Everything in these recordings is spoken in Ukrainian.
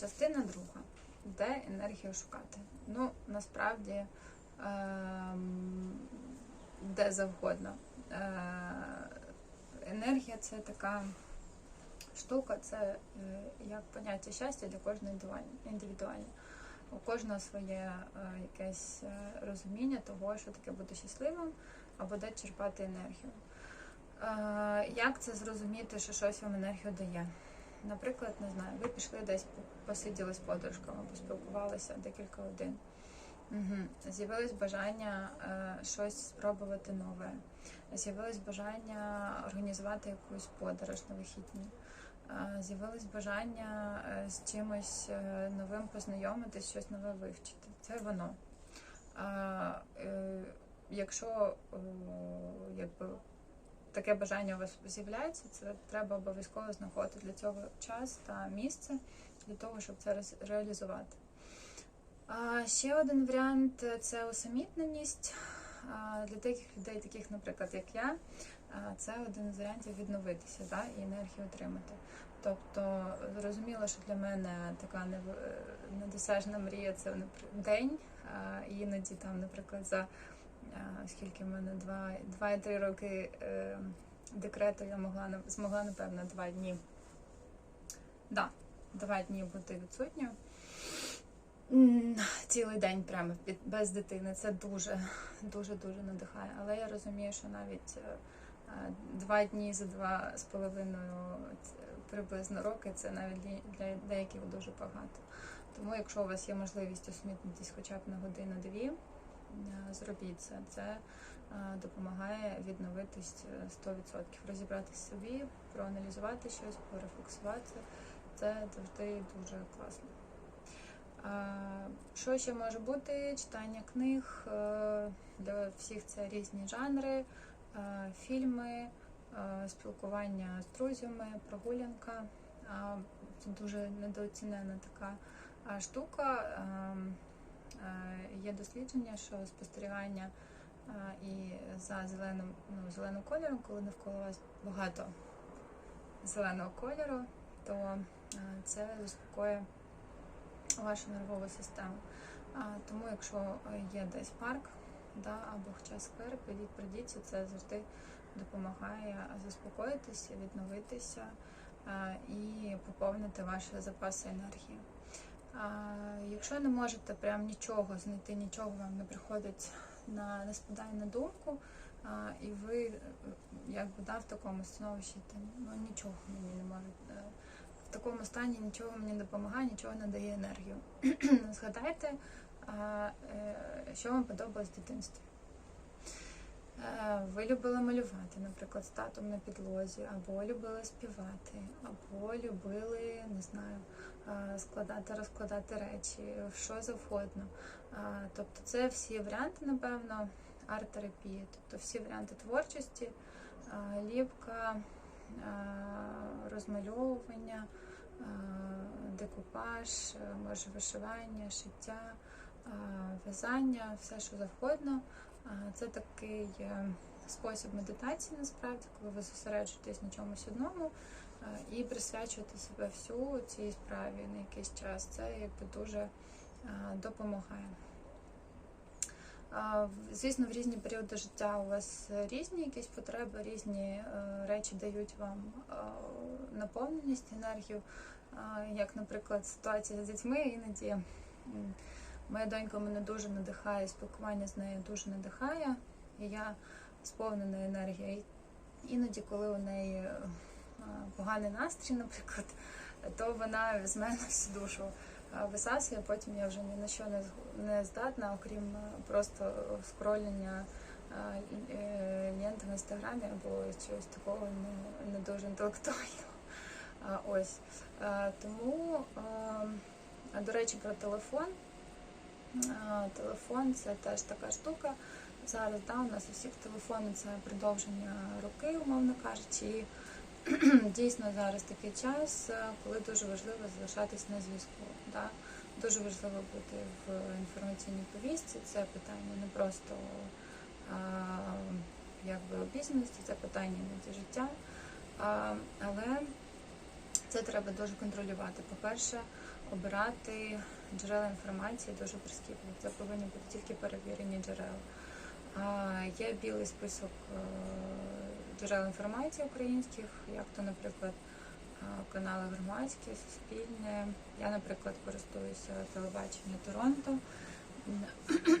Частина друга. Де енергію шукати? Ну, насправді, ем, де завгодно. Е, енергія це така штука, це е, як поняття щастя для кожного індивідуальне-. У кожного своє е, якесь розуміння того, що таке бути щасливим, або де черпати енергію. Як це зрозуміти, що щось вам енергію дає? Наприклад, не знаю, ви пішли десь посиділи з подружками, поспілкувалися декілька годин. Угу. З'явилось бажання е, щось спробувати нове. З'явилось бажання організувати якусь подорож на вихідні. Е, З'явилось бажання е, з чимось е, новим познайомитись, щось нове вивчити. Це воно. А, е, якщо е, таке бажання у вас з'являється, це треба обов'язково знаходити для цього час та місце для того, щоб це реалізувати. А ще один варіант це усамітненість. Для деяких людей, таких, наприклад, як я, це один з варіантів відновитися да, і енергію отримати. Тобто, зрозуміло, що для мене така е, недосяжна мрія це день, іноді там, наприклад, за а, скільки в мене два, два і три роки е, декрету я могла змогла, напевно, два дні. Да, два дні бути відсутньою. Цілий день прямо без дитини. Це дуже, дуже, дуже надихає. Але я розумію, що навіть е, е, два дні за два з половиною приблизно роки це навіть для- деяких дуже багато. Тому, якщо у вас є можливість усмітнитись хоча б на годину-дві, е, зробіть це. Це е, допомагає відновитись е, 100%. Розібратись собі, проаналізувати щось, порефлексувати. Це завжди дуже класно. Що ще може бути? Читання книг. е, Для всіх це різні жанри, е, фільми, е, спілкування з друзями, прогулянка. Це дуже недооцінена така штука. Е, Є дослідження, що спостерігання е, і за зеленим, ну, зеленим кольором, коли навколо вас багато зеленого кольору, то е, це заспокоює вашу нервову систему. Тому, якщо є десь парк, да, або хоча сквер, підіть, прийдіться, це завжди допомагає заспокоїтися, відновитися і поповнити ваші запаси енергії. Якщо не можете прям нічого знайти, нічого вам не приходить на не спадає на думку, і ви е, якби да, в такому становищі, там, ну нічого мені не може. е, В такому стані нічого мені не допомагає, нічого не дає енергію. Згадайте, е, що вам подобалось в дитинстві. Ви любили малювати, наприклад, з татом на підлозі, або любили співати, або любили, не знаю, складати, розкладати речі, що завгодно. Е, Тобто це всі варіанти, напевно, арт-терапії, тобто всі варіанти творчості, е, ліпка, е, розмальовування, е, декупаж, е, може вишивання, шиття, е, в'язання, все що завгодно. Це такий е, спосіб медитації, насправді, коли ви зосереджуєтесь на чомусь одному е, і присвячуєте себе всю цій справі на якийсь час. Це якби дуже е, допомагає. Звісно, в різні періоди життя у вас різні якісь потреби, різні е, речі дають вам е, наповненість, енергію. Як, наприклад, ситуація з дітьми іноді. Моя донька мене дуже надихає, спілкування з нею дуже надихає. І я сповнена енергією. Іноді, коли у неї е, поганий настрій, наприклад, то вона з мене всю душу висасує, потім я вже ні на що не здатна, окрім е, просто скроління е, е, в інстаграмі або чогось такого не, не дуже інтелектуального. Ось. Тому, е, до речі, про телефон. Телефон це теж така штука. Зараз да, у нас у всіх телефони це продовження руки, умовно кажучи. Дійсно зараз такий час, е, коли дуже важливо залишатись на зв'язку. Да? Дуже важливо бути в інформаційній повістці. Це питання не просто якби обізнаності, це питання іноді життя. Але це треба дуже контролювати. По-перше, обирати джерела інформації дуже прискіпливо. Це повинні бути тільки перевірені джерела. Є білий список е, джерел інформації українських, як то, наприклад, канали громадські, суспільне. Я, наприклад, користуюся телебаченням Торонто.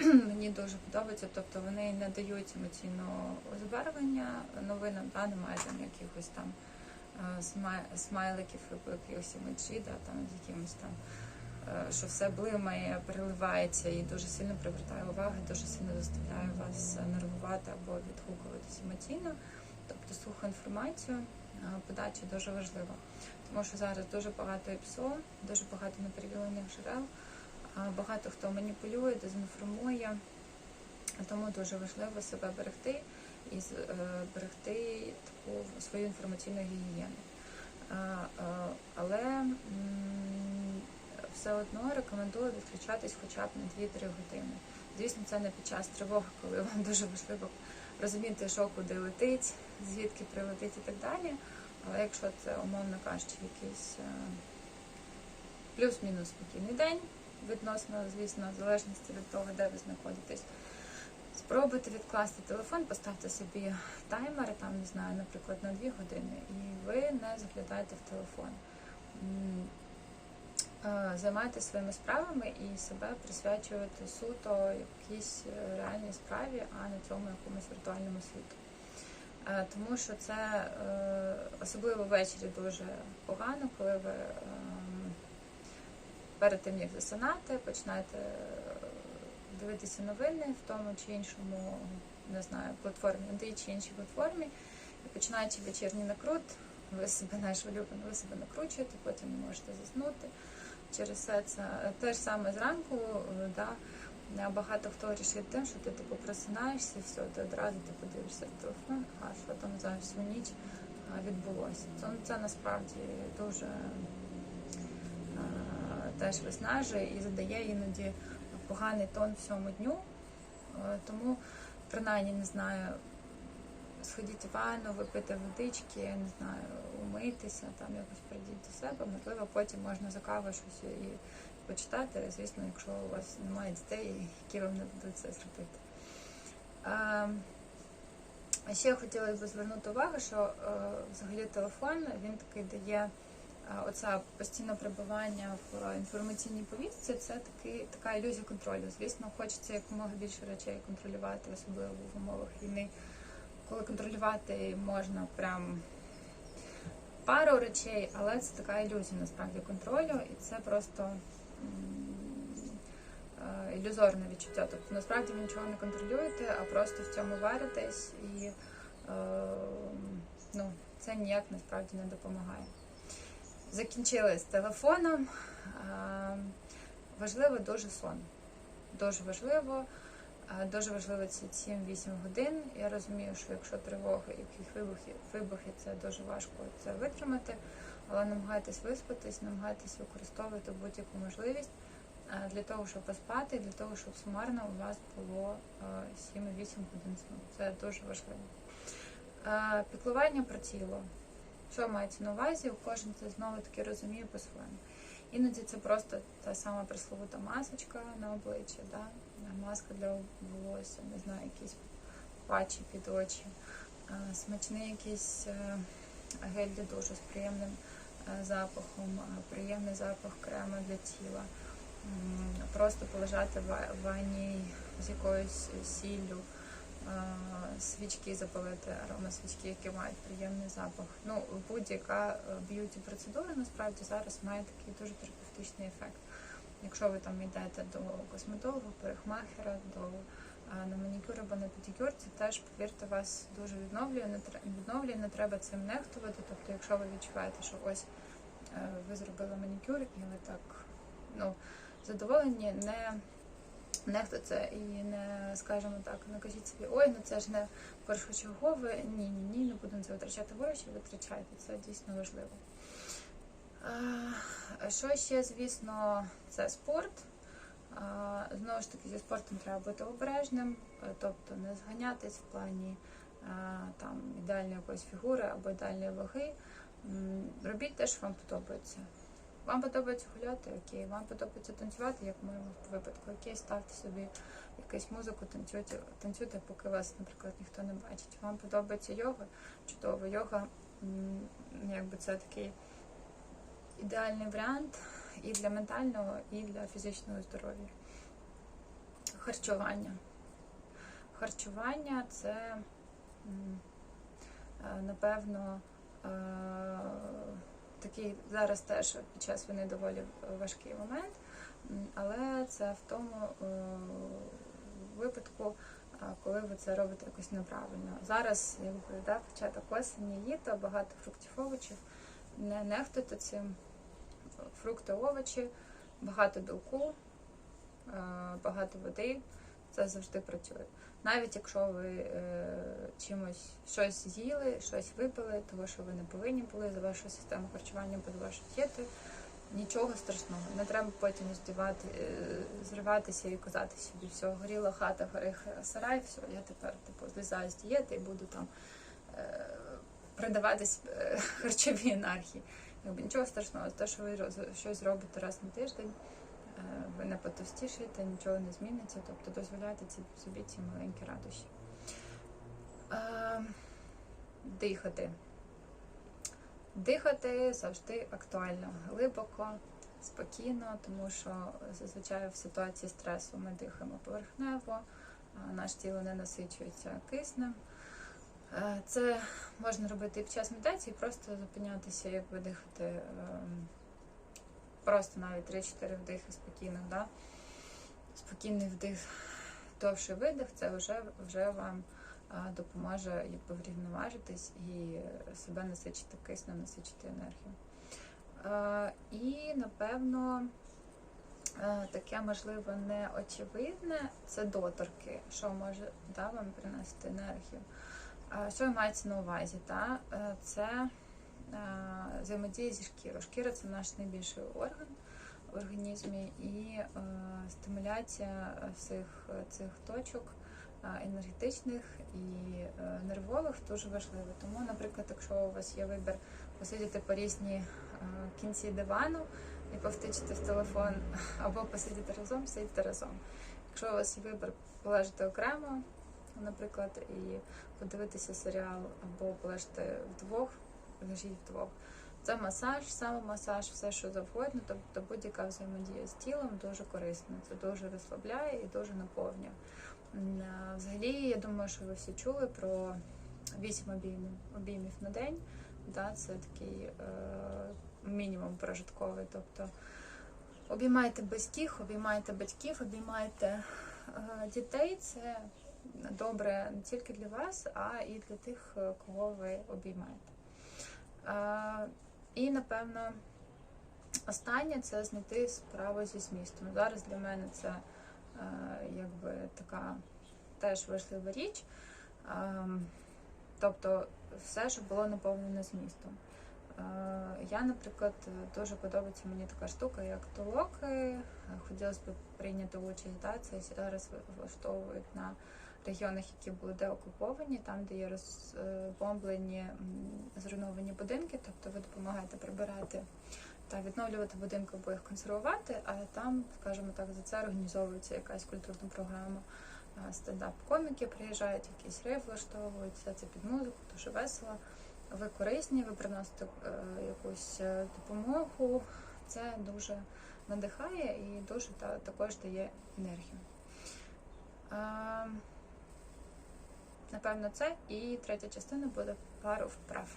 Мені дуже подобається, тобто вони не дають емоційного озбарвлення новинам, та немає там якихось там смай- смайликів або якихось емоджі, да, там з якимось там, е, що все блимає, переливається і дуже сильно привертає увагу, дуже сильно заставляє вас нервувати або відгукуватись емоційно. Тобто слуху інформацію, подача дуже важлива. Тому що зараз дуже багато ІПСО, дуже багато неперевірених джерел. Багато хто маніпулює, дезінформує, тому дуже важливо себе берегти і е, берегти таку свою інформаційну гігієну. Е, Але все одно рекомендую відключатись хоча б на 2-3 години. Звісно, це не під час тривоги, коли вам дуже важливо розуміти, що куди летить, звідки прилетить і так далі. Але якщо це, умовно кажучи, якийсь е, плюс-мінус спокійний день, відносно, звісно, в залежності від того, де ви знаходитесь. Спробуйте відкласти телефон, поставте собі таймер, там, не знаю, наприклад, на 2 години, і ви не заглядаєте в телефон. Е, своїми справами і себе присвячуєте суто якійсь е, реальній справі, а не цьому якомусь віртуальному світу. Е, Тому що це особливо ввечері дуже погано, коли ви ем, перед тим як засинати, починаєте дивитися новини в тому чи іншому, не знаю, платформі, на тій чи іншій платформі, і починаючи вечірній накрут, ви себе наш улюблений, ви себе накручуєте, потім не можете заснути. Через це е, те ж саме зранку, е, да, багато хто рішить тим, що ти типу просинаєшся, все, ти одразу ти подивишся в телефон, а що там за всю ніч відбулося. Це, це насправді дуже е, теж виснажує і задає іноді поганий тон всьому дню. Е, Тому, принаймні, не знаю, сходіть у ванну, випити водички, я не знаю, умитися, там якось прийдіть до себе. Можливо, потім можна за кавою щось і почитати, звісно, якщо у вас немає дітей, які вам не дадуть це зробити. А ще хотіла б звернути увагу, що е, взагалі телефон він такий дає е, оце постійне перебування в інформаційній повістці, це такий, така ілюзія контролю. Звісно, хочеться якомога більше речей контролювати, особливо в умовах війни, коли контролювати можна прям пару речей, але це така ілюзія насправді контролю, і це просто е, ілюзорне відчуття. Тобто насправді ви нічого не контролюєте, а просто в цьому варитесь, і е, ну, це ніяк насправді не допомагає. Закінчили з телефоном. Е, Важливо дуже сон. Дуже важливо. Дуже важливо ці 7-8 годин. Я розумію, що якщо тривоги, яких вибухи, вибухи, це дуже важко це витримати, але намагайтесь виспатись, намагайтесь використовувати будь-яку можливість для того, щоб поспати, для того, щоб сумарно у вас було е, 7-8 годин сну. Це дуже важливо. Піклування про тіло. Що мається на увазі? Кожен це знову таки розуміє по-своєму. Іноді це просто та сама пресловута масочка на обличчі, да? Маска для волосся, не знаю, якісь патчі під очі, е, смачний якийсь е, гель для душу з приємним е, запахом, е, приємний запах крема для тіла. Просто полежати в ванні з якоюсь сіллю, е, свічки запалити, аромасвічки, які мають приємний запах. Ну, будь-яка б'юті процедура насправді зараз має такий дуже терапевтичний ефект. Якщо ви там йдете до косметолога, парикмахера, до на манікюр або на педикюр, це теж, повірте, вас дуже відновлює, не відновлює, не треба цим нехтувати. Тобто, якщо ви відчуваєте, що ось е, ви зробили манікюр і ви так ну, задоволені, не нехто це і не, скажімо так, не кажіть собі, ой, ну це ж не першочергове, ні, ні, ні, не будемо це витрачати гроші, витрачайте, це дійсно важливо. Що ще, звісно, це спорт. Знову ж таки, зі спортом треба бути обережним, тобто не зганятись в плані там, ідеальної якоїсь фігури або ідеальної ваги. Робіть те, що вам подобається. Вам подобається гуляти, окей, вам подобається танцювати, як в моєму випадку, окей, ставте собі якусь музику, танцюйте, танцюйте, поки вас, наприклад, ніхто не бачить. Вам подобається йога, чудово. Йога, якби це такий ідеальний варіант і для ментального, і для фізичного здоров'я. Харчування. Харчування це, е, напевно, е, такий зараз теж під час війни доволі важкий момент, але це в тому е, випадку, коли ви це робите якось неправильно. Зараз, якби да, початок осені, літо, багато фруктів, овочів. Не нехтуйте цим. Фрукти, овочі, багато білку, е, багато води. Це завжди працює. Навіть якщо ви е, чимось щось з'їли, щось випили, того що ви не повинні були за вашу систему харчування, без вашої дієти, нічого страшного. Не треба потім здівати, е, зриватися і казати собі, все, горіла хата, гори сарай, все, я тепер типу, злізаю з дієти і буду там придаватись харчовій анархії. Якби нічого страшного, те, що ви щось робите раз на тиждень, е, ви не потовстішаєте, нічого не зміниться, тобто дозволяйте собі ці маленькі радощі. Е, дихати. Дихати завжди актуально, глибоко, спокійно, тому що зазвичай в ситуації стресу ми дихаємо поверхнево, наше тіло не насичується киснем. Е, Це можна робити і під час медитації, просто зупинятися, як ви дихати, ем, просто навіть 3-4 вдихи спокійних, да? спокійний вдих, довший видих, це вже, вже вам допоможе якби, врівноважитись і себе насичити киснем, насичити енергію. Е, І напевно е, таке можливо неочевидне це доторки, що може да, вам принести енергію. Що мається на увазі? Та? Е, Це е, взаємодія зі шкірою. Шкіра це наш найбільший орган в організмі, і е, стимуляція всіх цих точок енергетичних і нервових дуже важлива. Тому, наприклад, якщо у вас є вибір посидіти по різні кінці дивану і повтичити в телефон, або посидіти разом, сидіти разом. Якщо у вас є вибір полежати окремо, наприклад, і подивитися серіал або полежати вдвох, лежіть вдвох. Це масаж, самомасаж, все що завгодно, тобто будь-яка взаємодія з тілом дуже корисна. Це дуже розслабляє і дуже наповнює. Взагалі, я думаю, що ви всі чули про 8 обіймів, обіймів на день. Да, це такий е, мінімум прожитковий. Тобто обіймайте близьких, обіймайте батьків, обіймайте е, дітей. Це добре не тільки для вас, а і для тих, е, кого ви обіймаєте. І напевно останнє це знайти справу зі змістом. Зараз для мене це е, якби така теж важлива річ. Тобто все, що було наповнено змістом. Я, наприклад, дуже подобається мені така штука, як толоки. Хотілося б прийняти участь, да, це зараз влаштовують на регіонах, які були деокуповані, там, де є розбомблені, зруйновані будинки, тобто ви допомагаєте прибирати та відновлювати будинки або їх консервувати, а там, скажімо так, за це організовується якась культурна програма. Стендап-коміки приїжджають, якийсь рейв влаштовують, все це під музику, дуже весело. Ви корисні, ви приносите е, якусь е, допомогу. Це дуже надихає і дуже та, також дає енергію. Напевно, це. І третя частина буде пару вправ.